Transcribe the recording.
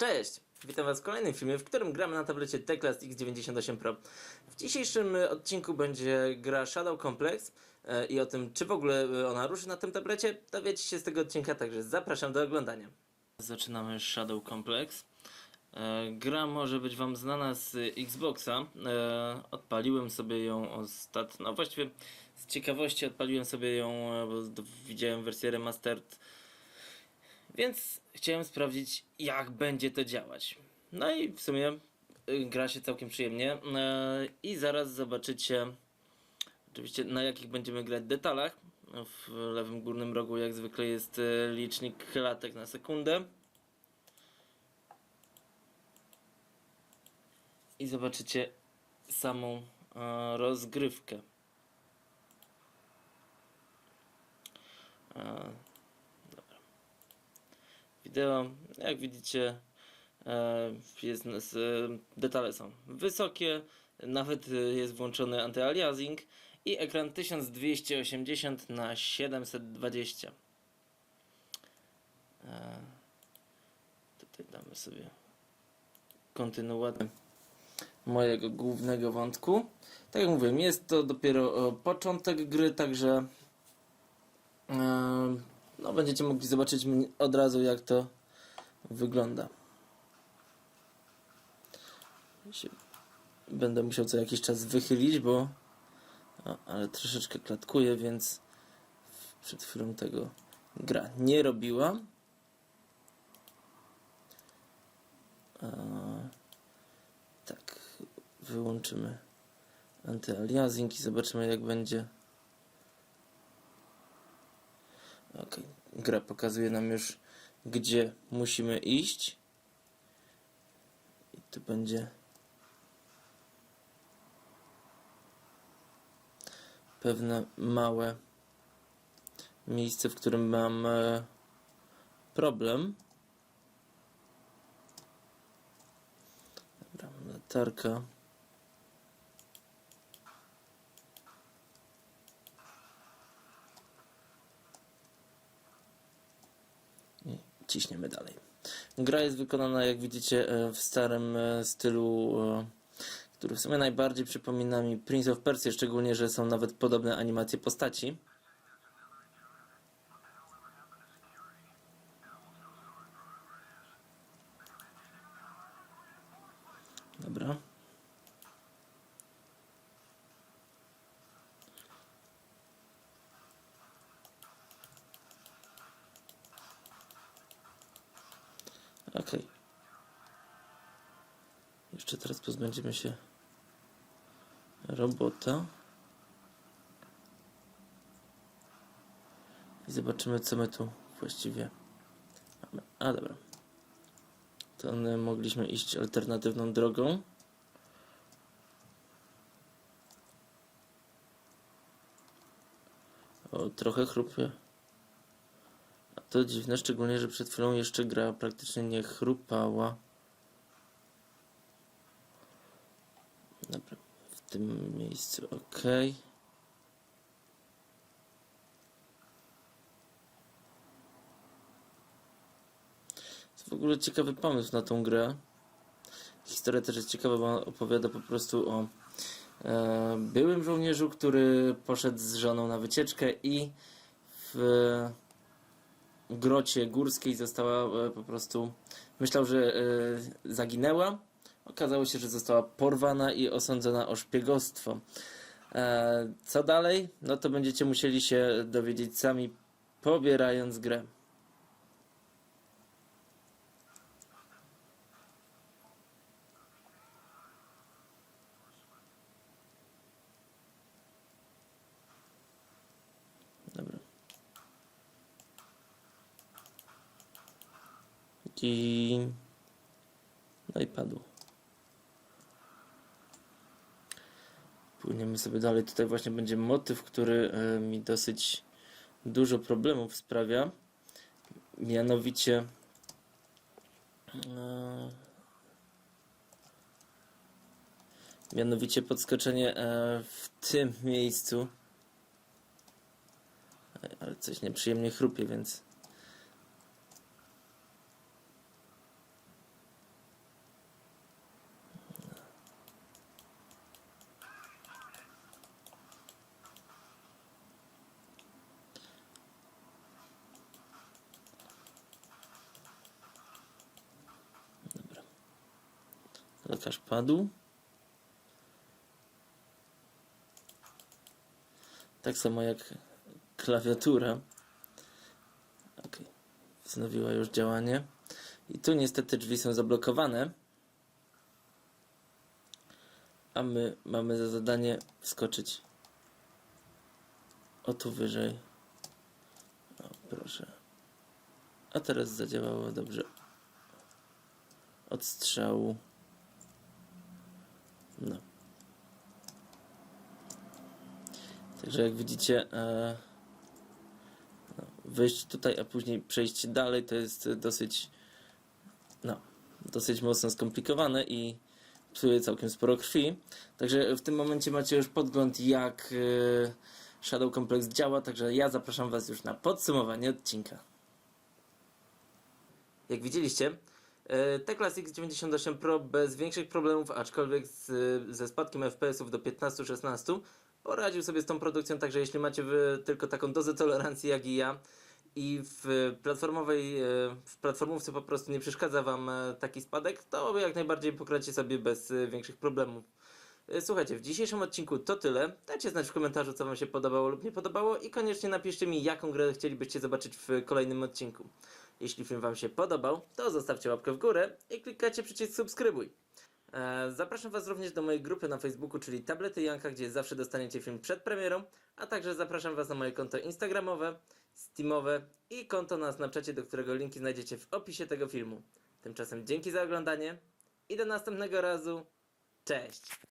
Cześć! Witam Was w kolejnym filmie, w którym gramy na tablecie Teclas X98 Pro. W dzisiejszym e, odcinku będzie gra Shadow Complex e, i o tym, czy w ogóle e, ona ruszy na tym tablecie, dowiecie się z tego odcinka, także zapraszam do oglądania. Zaczynamy Shadow Complex. Gra może być Wam znana z Xboxa. Odpaliłem sobie ją ostatnio, no właściwie z ciekawości odpaliłem sobie ją, bo widziałem wersję remastered więc chciałem sprawdzić, jak będzie to działać. No i w sumie y, gra się całkiem przyjemnie. E, I zaraz zobaczycie, oczywiście na jakich będziemy grać detalach. W lewym górnym rogu, jak zwykle, jest e, licznik klatek na sekundę. I zobaczycie samą rozgrywkę. Wideo. Jak widzicie, e, jest, e, detale są wysokie, nawet e, jest włączony antyaliasing i ekran 1280 na 720. E, Tutaj damy sobie kontynuację mojego głównego wątku. Tak jak mówiłem, jest to dopiero początek gry, także no, będziecie mogli zobaczyć od razu, jak to wygląda. Będę musiał co jakiś czas wychylić, bo. O, ale troszeczkę klatkuje, więc przed chwilą tego gra nie robiła. Tak, wyłączymy antyaliasing i zobaczymy, jak będzie. Ok, gra pokazuje nam już, gdzie musimy iść. I tu będzie pewne małe miejsce, w którym mam e, problem. Dobra, latarka. I ciśniemy dalej. Gra jest wykonana, jak widzicie, e, w starym e, stylu, e, który w sumie najbardziej przypomina mi Prince of Persia, szczególnie, że są nawet podobne animacje postaci. Dobra. Okej. Jeszcze teraz pozbędziemy się robota. I zobaczymy, co my tu właściwie mamy. A, dobra. To my mogliśmy iść alternatywną drogą. O, trochę chrupie. To dziwne, szczególnie, że przed chwilą jeszcze gra praktycznie nie chrupała. Dobra, w tym miejscu ok. To w ogóle ciekawy pomysł na tą grę. Historia też jest ciekawa, bo opowiada po prostu o e, byłym żołnierzu, który poszedł z żoną na wycieczkę i w grocie górskiej została e, po prostu. Myślał, że e, zaginęła. Okazało się, że została porwana i osądzona o szpiegostwo. E, co dalej? No to będziecie musieli się dowiedzieć sami, pobierając grę. No i padło. Płyniemy sobie dalej. Tutaj właśnie będzie motyw, który e, mi dosyć dużo problemów sprawia. Mianowicie e, mianowicie podskoczenie e, w tym miejscu. Ej, Ale coś nieprzyjemnie chrupie, więc lekarz padł. Tak samo jak klawiatura. Ok. Wznowiła już działanie. I tu niestety drzwi są zablokowane. A my mamy za zadanie wskoczyć o tu wyżej. O, proszę. A teraz zadziałało dobrze. Od strzału. No. Także jak widzicie, e, no, wyjść tutaj, a później przejść dalej, to jest dosyć, no, dosyć mocno skomplikowane i psuje całkiem sporo krwi. Także w tym momencie macie już podgląd, jak e, Shadow Complex działa, także ja zapraszam Was już na podsumowanie odcinka. Jak widzieliście, e, T-Class X98 Pro bez większych problemów, aczkolwiek z, ze spadkiem FPS-ów do 15-16 poradził sobie z tą produkcją, także jeśli macie tylko taką dozę tolerancji jak i ja i w platformowej, e, w platformówce po prostu nie przeszkadza Wam e, taki spadek, to jak najbardziej pokracie sobie bez większych problemów. Słuchajcie, w dzisiejszym odcinku to tyle. Dajcie znać w komentarzu, co Wam się podobało lub nie podobało i koniecznie napiszcie mi, jaką grę chcielibyście zobaczyć w kolejnym odcinku. Jeśli film Wam się podobał, to zostawcie łapkę w górę i klikajcie przycisk subskrybuj. E, Zapraszam Was również do mojej grupy na Facebooku, czyli Tablety Janka, gdzie zawsze dostaniecie film przed premierą, a także zapraszam Was na moje konto Instagramowe, Steamowe i konto na Snapchacie, do którego linki znajdziecie w opisie tego filmu. Tymczasem dzięki za oglądanie i do następnego razu. Cześć!